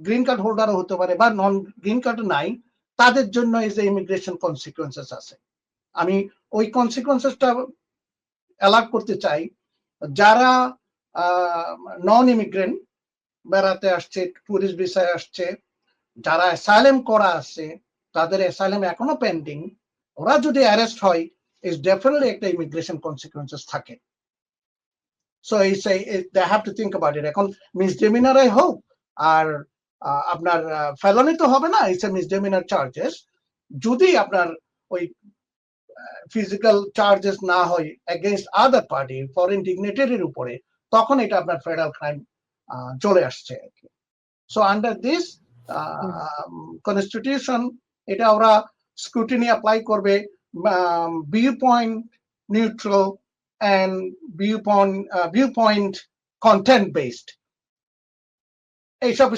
Green card হোল্ডারও হতে পারে বা নন গ্রিন কার্ড নাই, তাদের জন্য এই যে ইমিগ্রেশন কনসিকুয়েন্সেস আছে। আমি ওই কনসিকুয়েন্সেসটা অ্যালার্ট করতে চাই, যারা নন ইমিগ্রেন্ট বেড়াতে আসছে টুরিস্ট ভিসায় আসছে, যারা অ্যাসাইলেম করা আছে, তাদের অ্যাসাইলেম এখনও পেন্ডিং ওরা যদি অ্যারেস্ট হয় ইজ ডেফিনেটলি একটা ইমিগ্রেশন কনসিকুয়েন্সেস থাকে। সো এই they have to think about it এখন মিসডেমিনারাই হোক, আর আপনার ফেলনি তো হবে না ইটস এ মিসডেমিনার চার্জেস যদি আপনার ওই ফিজিক্যাল চার্জেস না হয় এগেনস্ট আদার পার্টি ফরেন ডিগনিটারির উপরে, তখন এটা আপনার ফেডারেল ক্রাইম চলে আসছে আর কি। সো আন্ডার দিস কনস্টিটিউশন এটা ওরা স্ক্রুটিনি অ্যাপ্লাই করবে view point neutral and view point view point content based এইসব